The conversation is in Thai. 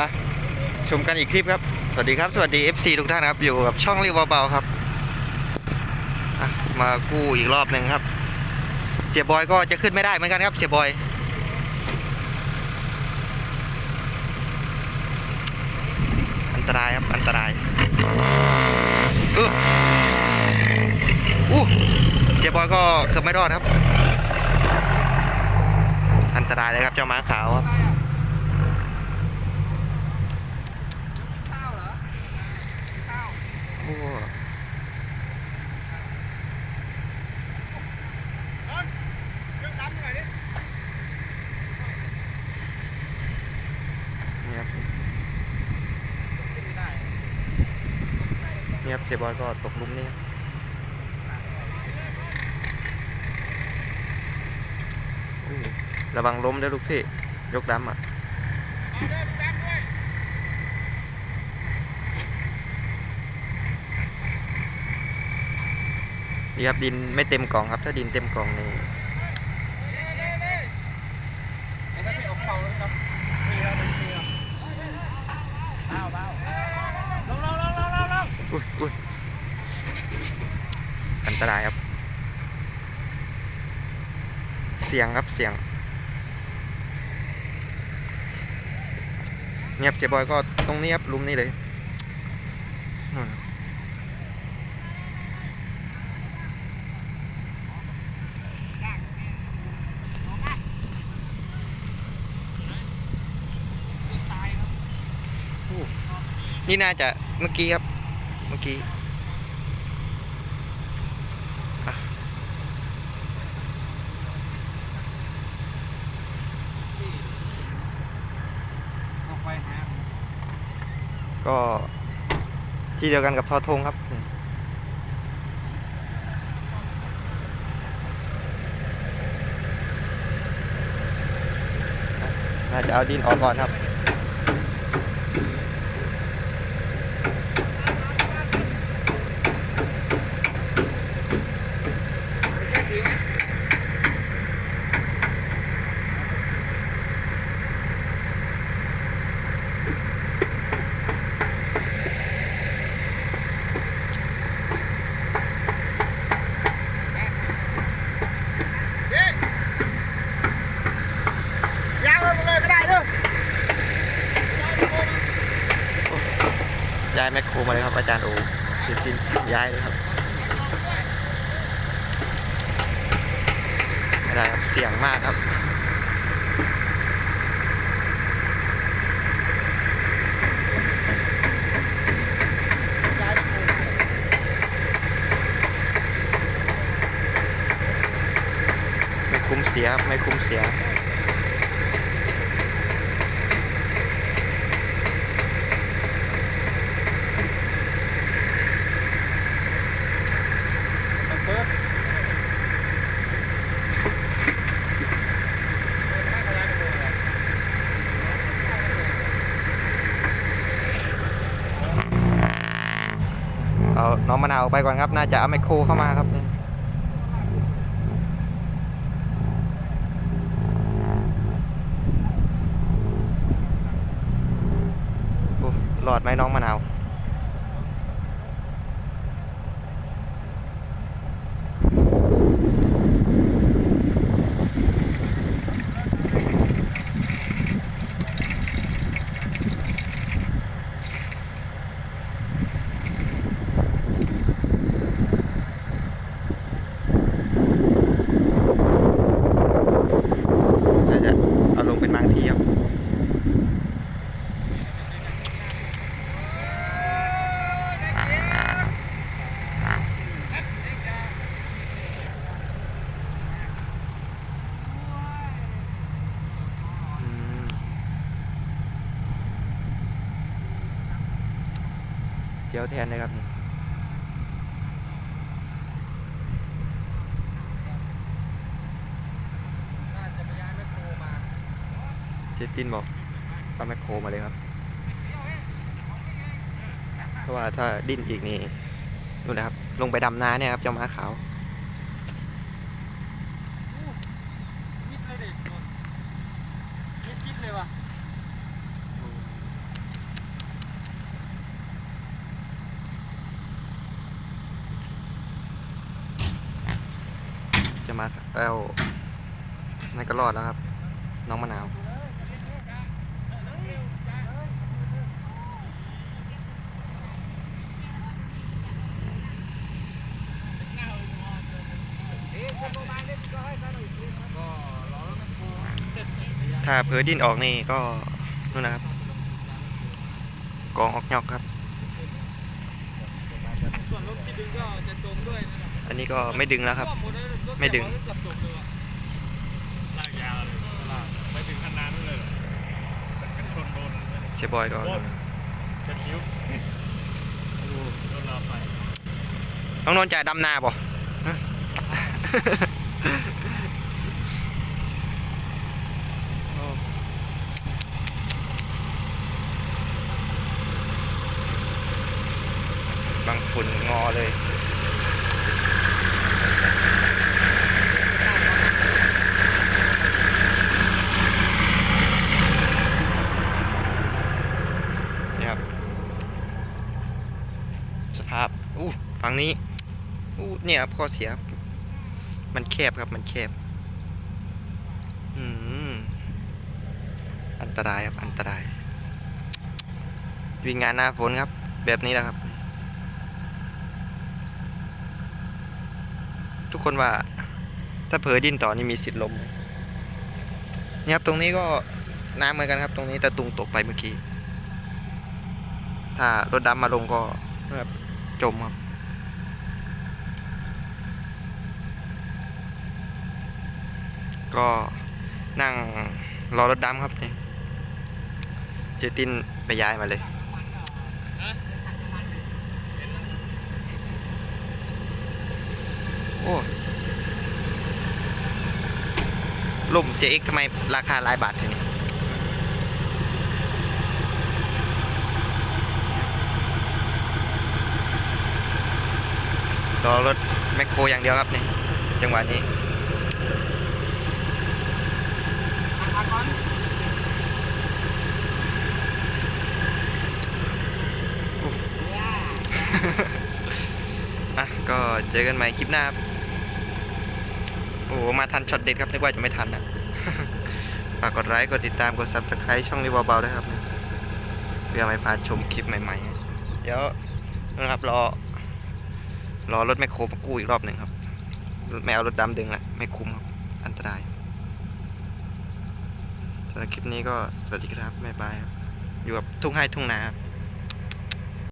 อะชมกันอีกคลิปครับ สวัสดีครับ สวัสดี FC ทุกท่านครับ อยู่กับช่องรีวเบาๆครับอะมากู้อีกรอบหนึ่งครับ เสียบอยก็จะขึ้นไม่ได้เหมือนกันครับ เสียบอย อันตรายครับอันตรายอื้ออู้เสียบอยก็เกือบไม่รอดครับ อันตรายเลยครับเจ้าม้าขาวครับ โอ้ นี่ครับนี่ครับเสียบอยก็ตกลุมนี่ครับอู้ระวังล้มด้วยลูกพี่ ยกดำอะนี่ครับดินไม่เต็มกล่องครับ ถ้าดินเต็มกล่องนี่ อุ้ยอุ้ยอันตรายครับ เสียงครับเสียง เงียบเสียบอยก็ตรงนี้ครับลุมนี้เลยนี่น่าจะเมื่อกี้ครับ มื่อกี้ก็ที่เดียวกันกับทอทงครับ น่าจะเอาดินออกก่อนครับ ยางมันเลยไม่ได้เด้อ ย้ายแมคโครมาเลยครับ อาจารย์โอสิบตินสิย้ายเลยครับไม่ได้ครับเสี่ยงมากครับไม่คุ้มเสียครับไม่คุ้มเสีย น้องมะนาวออกไปก่อนครับ น่าจะเอาไมคโครเข้ามาครับโอ้หลอดไหมน้องมะนาว น่าจะเอาลงเป็นบางทีครับ อืม เสียวแทนนะครับเซฟตินบอกเอาแมคโครมาเลยครับ เพราะว่าถ้าดิ้นอีกนี่นู่นแหละครับ ลงไปดำนาเนี่ยครับเจ้าม้าขาว ยิบเลยดิยิบยิบเลยว่ะ แล้วนั่นก็รอดแล้วครับ น้องมะนาวถ้าเผลอดิ้นออกนี่ก็นู่นนะครับ กองออกยอกครับ ส่วนรถที่ดึงก็จะจมด้วยนะ อันนี้ก็ไม่ดึงแล้วครับ ไม่ดึงเกือบจมเลยว่ะลากยาวเลยลากไปถึงขนาดนั้นเลยเหรอเป็นกันชนโดนเสียบอยก็เป็นคิ้วโดนเราไปน้องนนท์จ่ายดำนาป่ะบางฝุ่นงอเลย นี่ครับ สภาพอู้ฝั่งนี้อู้เนี่ยครับข้อเสีย มันแคบครับมันแคบอืมอันตรายครับอันตราย วิ่งงานหน้าฝนครับ แบบนี้แหละครับ ทุกคนว่า ถ้าเผลอดินต่อนี่มีสิทธิ์ลมนี่ครับตรงนี้ก็น้ำเหมือนกันครับ ตรงนี้แต่ตุงตกไปเมื่อกี้ ถ้ารถดำมาลงก็แบบ จมครับก็นั่งรอรถดำครับนี่เจตินไปย้ายมาเลย โอ้ล่มเจเอ็กทำไมราคาหลายบาททีนี้ รอรถแมคโครอย่างเดียวครับนี่จังหวะนี้อะก็เจอกันใหม่คลิปหน้าครับโอ้มาทันช็อตเด็ดครับนึกว่าจะไม่ทันนะฝากกดไลค์กดติดตามกด subscribe ช่องรีวเบาด้วยครับเพื่อไม่พลาดชมคลิปใหม่ๆ เดี๋ยวนะครับรอ รอรถแมคโครมากู้อีกรอบหนึ่งครับไม่เอารถดำดึงละไม่คุ้มครับ อันตรายสำหรับคลิปนี้ก็สวัสดีครับบ๊ายบายครับ อยู่กับทุ่งไห้ทุ่งนาครับ